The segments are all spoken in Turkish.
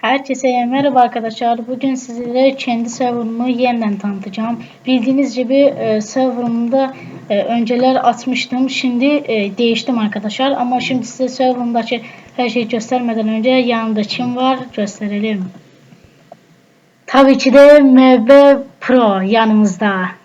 Herkese merhaba arkadaşlar. Bugün sizlere kendi serverımı yeniden tanıtacağım. Bildiğiniz gibi e, serverımda e, önceler atmıştım. Şimdi e, değiştim arkadaşlar. Ama şimdi size serverımdaki her şeyi göstermeden önce yanında kim var gösterelim. Tabii ki de MB Pro yanımızda.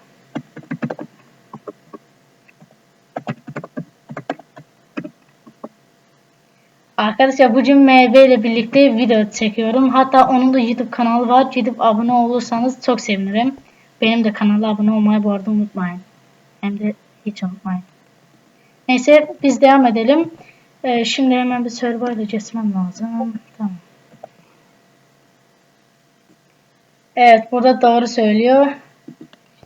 Arkadaşlar bugün MB ile birlikte video çekiyorum. Hatta onun da YouTube kanalı var. Gidip abone olursanız çok sevinirim. Benim de kanala abone olmayı bu arada unutmayın. Hem de hiç unutmayın. Neyse biz devam edelim. Ee, şimdi hemen bir server ile geçmem lazım. Tamam. Evet burada doğru söylüyor.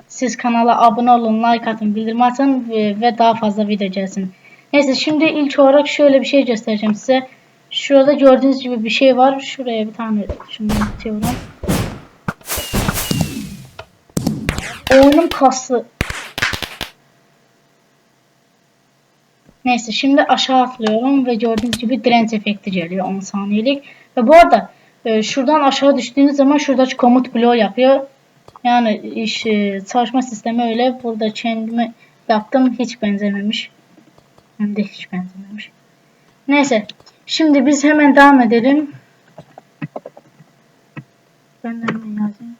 Siz kanala abone olun, like atın, bildirim atın ve, daha fazla video gelsin. Neyse şimdi ilk olarak şöyle bir şey göstereceğim size. Şurada gördüğünüz gibi bir şey var. Şuraya bir tane şunu atıyorum. Oyunum kaslı. Neyse şimdi aşağı atlıyorum ve gördüğünüz gibi direnç efekti geliyor 10 saniyelik. Ve bu arada e, şuradan aşağı düştüğünüz zaman şuradaki komut bloğu yapıyor. Yani iş e, çalışma sistemi öyle. Burada kendimi yaptım hiç benzememiş. Hem de hiç benzememiş. Neyse. Şimdi biz hemen devam edelim. Ben de hemen yazayım.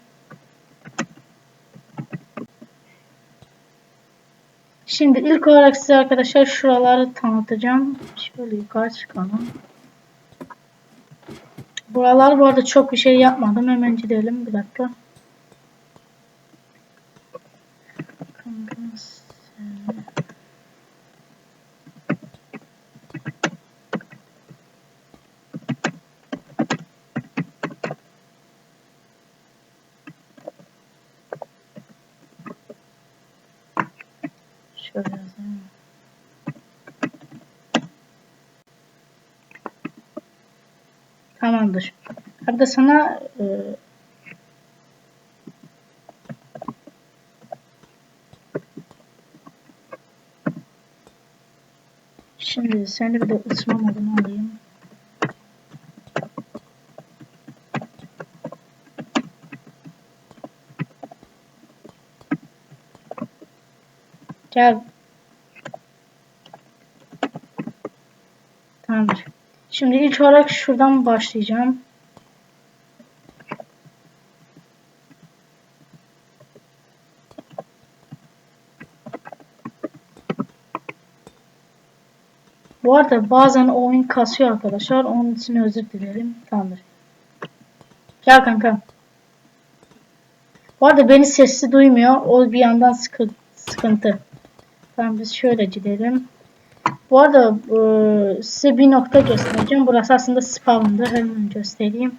Şimdi ilk olarak size arkadaşlar şuraları tanıtacağım. Şöyle yukarı çıkalım. Buralar bu arada çok bir şey yapmadım. Hemen gidelim. Bir dakika. Şöyle yazayım. Tamamdır. De sana e, Şimdi seni bir de ısma moduna alayım. Gel. Tamamdır. Şimdi ilk olarak şuradan başlayacağım. Bu arada bazen oyun kasıyor arkadaşlar. Onun için özür dilerim. Tamamdır. Gel kanka. Bu arada beni sesli duymuyor. O bir yandan sıkı, sıkıntı. Tamam biz şöyle gidelim. Bu arada e, size bir nokta göstereceğim. Burası aslında spawn'dı. Hemen göstereyim.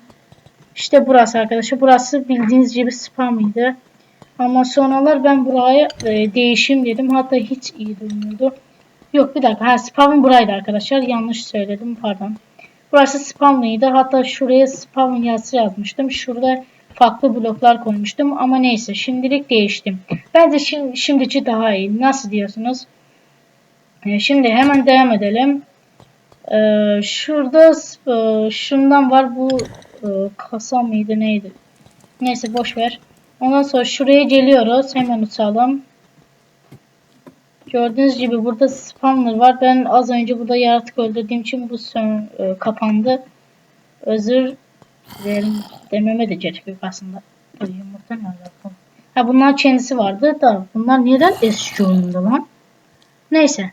İşte burası arkadaşlar. Burası bildiğiniz gibi spam'ıydı. Ama sonralar ben buraya e, değişim dedim. Hatta hiç iyi duymuyordu. Yok bir dakika. Ha spawn buraydı arkadaşlar. Yanlış söyledim. Pardon. Burası spawn'lıydı. Hatta şuraya spawn yazısı yazmıştım. Şurada farklı bloklar koymuştum. Ama neyse. Şimdilik değiştim. Bence şimdi, şimdici daha iyi. Nasıl diyorsunuz? E, şimdi hemen devam edelim. Ee, şurada e, şundan var. Bu e, kasa mıydı neydi? Neyse boş ver. Ondan sonra şuraya geliyoruz. Hemen uçalım. Gördüğünüz gibi burada spawner var. Ben az önce burada yaratık öldürdüğüm için bu sön e, kapandı. Özür dilerim dememe de gerek yok aslında. Yumurta? Ha bunlar kendisi vardı da bunlar neden eski oyunda lan? Neyse.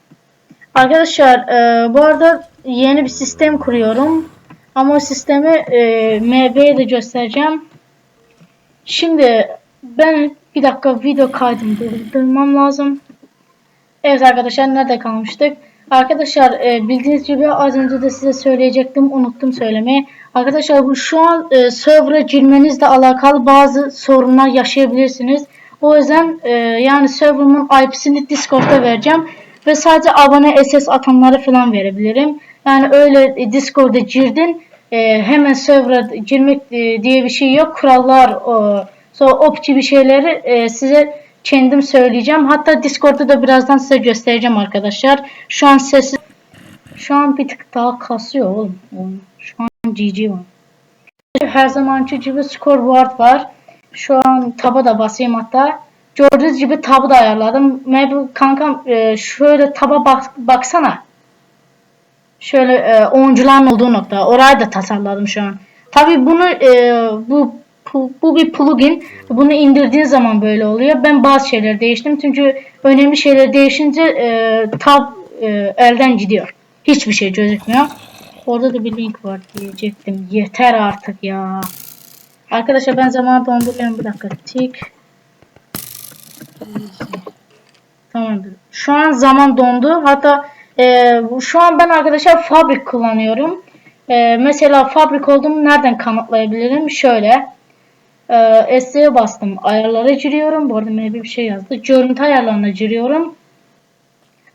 Arkadaşlar e, bu arada yeni bir sistem kuruyorum. Ama o sistemi e, MB'ye de göstereceğim. Şimdi ben bir dakika video kaydımı durdurmam lazım. Evet arkadaşlar nerede kalmıştık? Arkadaşlar e, bildiğiniz gibi az önce de size söyleyecektim unuttum söylemeyi. Arkadaşlar bu şu an e, server'a girmenizle alakalı bazı sorunlar yaşayabilirsiniz. O yüzden e, yani server'ımın IP'sini Discord'da vereceğim. Ve sadece abone SS atanları falan verebilirim. Yani öyle e, Discord'a girdin e, hemen server'a girmek e, diye bir şey yok. Kurallar o, sonra opti bir şeyleri e, size kendim söyleyeceğim. Hatta Discord'da da birazdan size göstereceğim arkadaşlar. Şu an sesi şu an bir tık daha kasıyor oğlum. Şu an GG var. Her zamanki gibi scoreboard var. Şu an taba da basayım hatta. Gördüğünüz gibi tabı da ayarladım. Maybe kankam e, şöyle taba bak, baksana. Şöyle e, oyuncuların olduğu nokta. Orayı da tasarladım şu an. Tabii bunu e, bu bu, bir plugin. Bunu indirdiğin zaman böyle oluyor. Ben bazı şeyleri değiştim. Çünkü önemli şeyler değişince e, tab e, elden gidiyor. Hiçbir şey gözükmüyor. Orada da bir link var diyecektim. Yeter artık ya. Arkadaşlar ben zaman donduruyorum. Bir dakika. Tik. Tamamdır. Şu an zaman dondu. Hatta e, şu an ben arkadaşlar fabrik kullanıyorum. E, mesela fabrik olduğumu nereden kanıtlayabilirim? Şöyle. E, SD'ye bastım. Ayarlara giriyorum. Bu arada bir şey yazdı. Görüntü ayarlarına giriyorum.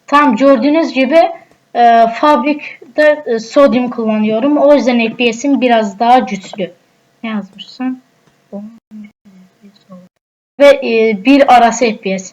Tam gördüğünüz gibi e, fabrikte e, sodyum kullanıyorum. O yüzden FPS'im biraz daha güçlü. Ne yazmışsın? Ve e, bir arası FPS.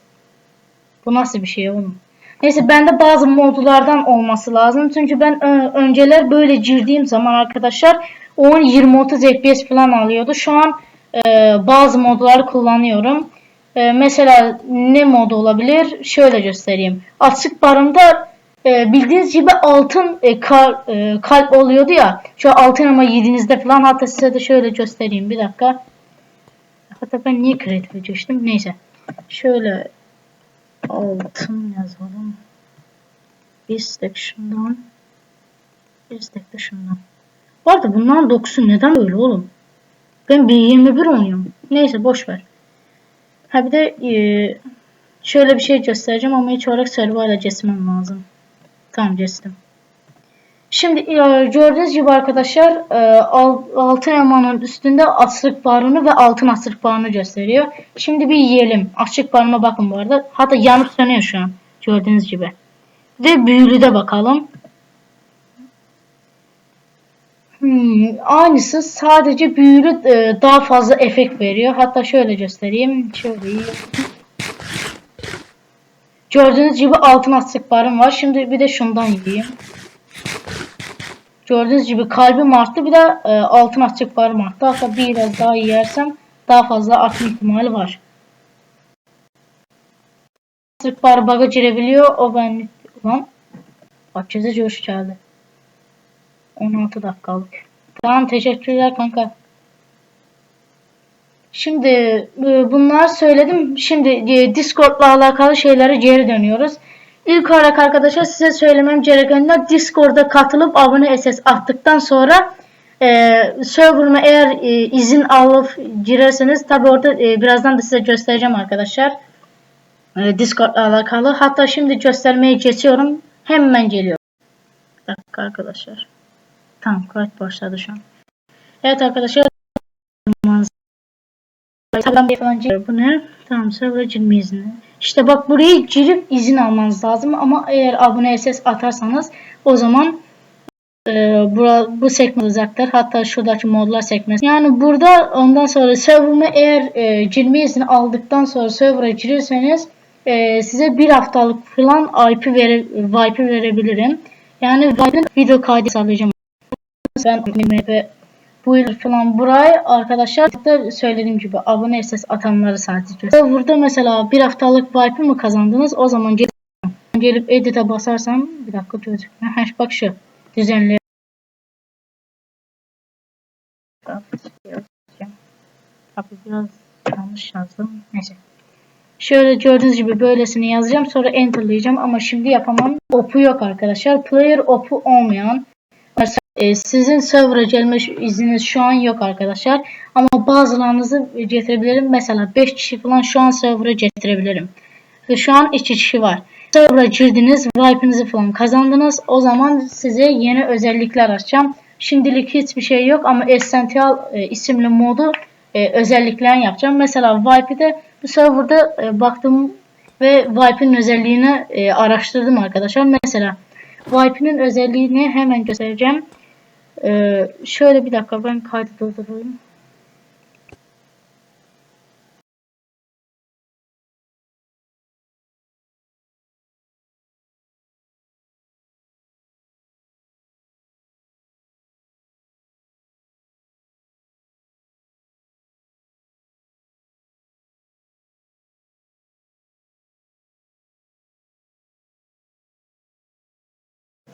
Bu nasıl bir şey oğlum? Neyse bende bazı modlardan olması lazım. Çünkü ben ö- önceler böyle girdiğim zaman arkadaşlar 10-20-30 FPS falan alıyordu. Şu an e, bazı modları kullanıyorum. E, mesela ne modu olabilir? Şöyle göstereyim. Açık barında e, bildiğiniz gibi altın e, kal, e, kalp oluyordu ya. Şu altın ama yediğinizde falan hatta size de şöyle göstereyim. Bir dakika. Hatta ben niye kreatif geçtim? Neyse. Şöyle altın yazalım. Bir stek şundan. Bir stek de şundan. Bu arada bunların dokusu neden böyle oğlum? Ben bir 21 oynuyorum. Neyse boş ver. Ha bir de e, şöyle bir şey göstereceğim ama hiç olarak survival'a kesmem lazım. Tamam kestim. Şimdi e, gördüğünüz gibi arkadaşlar e, al- altın elmanın üstünde asırlık barını ve altın asırlık barını gösteriyor. Şimdi bir yiyelim. Açık barıma bakın bu arada. Hatta yanıp sönüyor şu an. Gördüğünüz gibi. Ve büyülüde bakalım. Hmm, aynısı sadece büyülü e, daha fazla efekt veriyor. Hatta şöyle göstereyim. Şöyle. Gördüğünüz gibi altın astık barım var. Şimdi bir de şundan yiyeyim. Gördüğünüz gibi kalbim arttı. Bir de e, altın astık barım arttı. Hatta biraz daha yersem daha fazla artma ihtimali var. Astık bar baga girebiliyor. O ben... Ulan. Bak cüze coş geldi. 16 dakikalık. Tamam teşekkürler kanka. Şimdi e, bunlar söyledim. Şimdi e, Discord'la alakalı şeylere geri dönüyoruz. İlk olarak arkadaşlar size söylemem gerekenler Discord'a katılıp abone SS attıktan sonra e, server'ıma eğer e, izin alıp girerseniz tabi orada e, birazdan da size göstereceğim arkadaşlar. E, Discord'la alakalı. Hatta şimdi göstermeye geçiyorum. Hemen geliyorum. Bir dakika arkadaşlar. Tamam kayıt başladı şu an. Evet arkadaşlar. Falan bu ne? Tamam server'a girme izni. İşte bak buraya girip izin almanız lazım ama eğer abone SS atarsanız o zaman e, bura, bu sekme olacaktır. Hatta şuradaki modlar sekmesi. Yani burada ondan sonra server'ıma eğer e, girme izni aldıktan sonra server'a girirseniz e, size bir haftalık falan IP vere, VIP verebilirim. Yani VIP'in video kaydı sağlayacağım. Ben MP bu yıl falan burayı arkadaşlar da söylediğim gibi abone SS atanları sadece. Burada mesela bir haftalık wipe mı kazandınız? O zaman gelip, gelip edit'e basarsam bir dakika gözükmüyor. Ha, bak şu düzenli Abi biraz yanlış yazdım. Neyse. Şöyle gördüğünüz gibi böylesini yazacağım. Sonra enterlayacağım ama şimdi yapamam. Op'u yok arkadaşlar. Player op'u olmayan e, sizin server'a gelme izniniz şu an yok arkadaşlar. Ama bazılarınızı getirebilirim. Mesela 5 kişi falan şu an server'a getirebilirim. Ve şu an 2 kişi var. Server'a girdiniz, VIP'inizi falan kazandınız. O zaman size yeni özellikler açacağım. Şimdilik hiçbir şey yok ama Essential e, isimli modu e, özelliklerini yapacağım. Mesela VIP'de bu serverda e, baktım ve VIP'in özelliğini e, araştırdım arkadaşlar. Mesela VIP'nin özelliğini hemen göstereceğim. Ee, şöyle bir dakika ben kaydı durdurayım.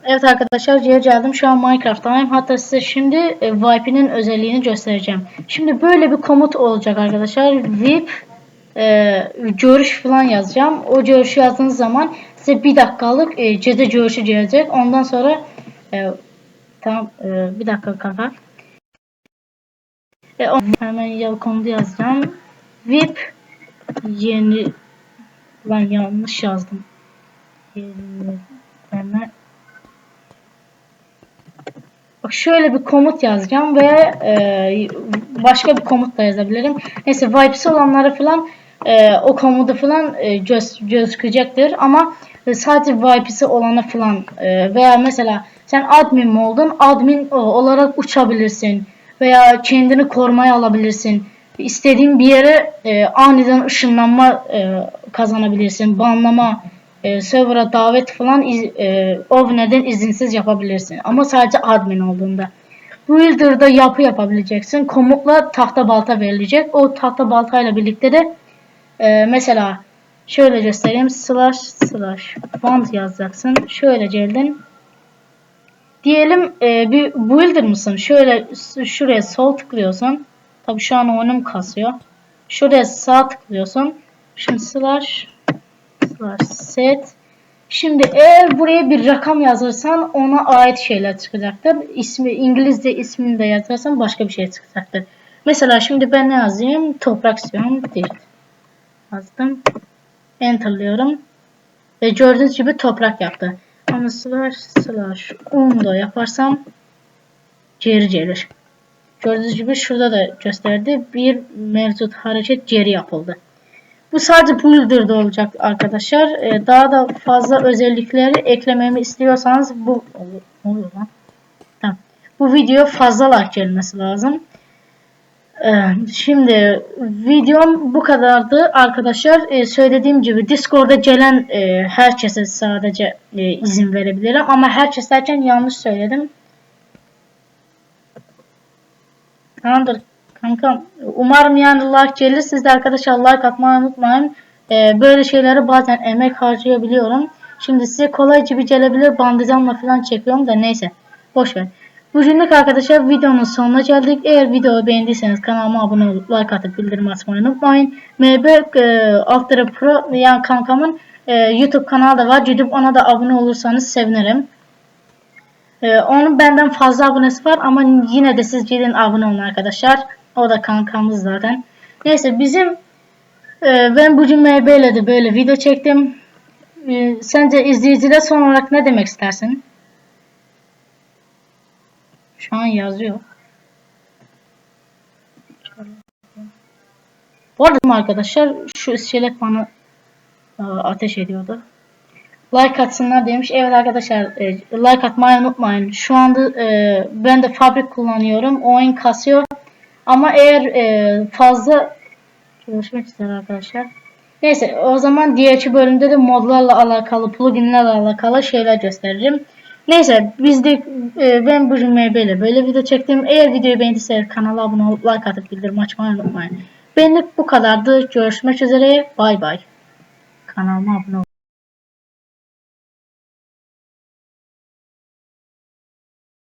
Evet arkadaşlar geri geldim. Şu an Minecraft'tayım. Hatta size şimdi e, VIP'nin özelliğini göstereceğim. Şimdi böyle bir komut olacak arkadaşlar. VIP e, görüş falan yazacağım. O görüşü yazdığınız zaman size bir dakikalık e, cede görüşü gelecek. Ondan sonra e, tamam e, bir dakika kanka. E, hemen ya komutu yazacağım. VIP yeni ben yanlış yazdım. Yenileme Bak şöyle bir komut yazacağım ve e, başka bir komut da yazabilirim. Neyse VIP'si olanlara falan e, o komutu falan e, göz, gözükecektir. Ama e, sadece VIP'si olana falan e, veya mesela sen admin mi oldun? Admin o, olarak uçabilirsin. Veya kendini korumaya alabilirsin. İstediğin bir yere e, aniden ışınlanma e, kazanabilirsin. Banlama, e, server'a davet falan iz, e, OVNE'den izinsiz yapabilirsin. Ama sadece admin olduğunda. Builder'da yapı yapabileceksin. Komutla tahta balta verilecek. O tahta baltayla birlikte de e, mesela şöyle göstereyim. Slash slash font yazacaksın. Şöyle geldin. Diyelim e, bir builder mısın? Şöyle şuraya sol tıklıyorsun. Tabi şu an oyunum kasıyor. Şuraya sağ tıklıyorsun. Şimdi slash slash set. Şimdi eğer buraya bir rakam yazırsan ona ait şeyler çıkacaktır. İsmi İngilizce ismini de yazarsan başka bir şey çıkacaktır. Mesela şimdi ben ne yazayım? Toprak istiyorum. Değil. Yazdım. Enter'lıyorum. Ve gördüğünüz gibi toprak yaptı. Ama slash slash undo yaparsam geri gelir. Gördüğünüz gibi şurada da gösterdi. Bir mevcut hareket geri yapıldı. Bu sadece Builder'da olacak arkadaşlar. Ee, daha da fazla özellikleri eklememi istiyorsanız bu oluyor lan? Tamam. Bu video fazla like gelmesi lazım. Ee, şimdi videom bu kadardı arkadaşlar. Ee, söylediğim gibi Discord'a gelen e, herkese sadece e, izin verebilirim. Ama herkes derken yanlış söyledim. Tamamdır kankam. Umarım yani like gelir. Siz de arkadaşlar like atmayı unutmayın. Ee, böyle şeylere bazen emek harcayabiliyorum. Şimdi size kolayca bir gelebilir. Bandicamla falan çekiyorum da neyse. Boş ver. Bugünlük arkadaşlar videonun sonuna geldik. Eğer videoyu beğendiyseniz kanalıma abone olup like atıp bildirim açmayı unutmayın. MB e, After Pro yani kankamın e, YouTube kanalı da var. Gidip ona da abone olursanız sevinirim. Ee, onun benden fazla abonesi var ama yine de siz gidin abone olun arkadaşlar. O da kankamız zaten. Neyse bizim e, ben bugün MB ile de böyle video çektim. E, sence izleyicilere son olarak ne demek istersin? Şu an yazıyor. Bu arada arkadaşlar şu iskelet bana e, ateş ediyordu. Like atsınlar demiş. Evet arkadaşlar e, like atmayı unutmayın. Şu anda e, ben de fabrik kullanıyorum. Oyun kasıyor. Ama eğer e, fazla görüşmek üzere arkadaşlar. Neyse o zaman diğer bölümde de modlarla alakalı, pluginlerle alakalı şeyler gösteririm. Neyse biz de e, ben bugün MB ile böyle video çektim. Eğer videoyu beğendiyseniz kanala abone olup like atıp bildirim açmayı unutmayın. Benlik bu kadardı. Görüşmek üzere. Bay bay. Kanalıma abone olun.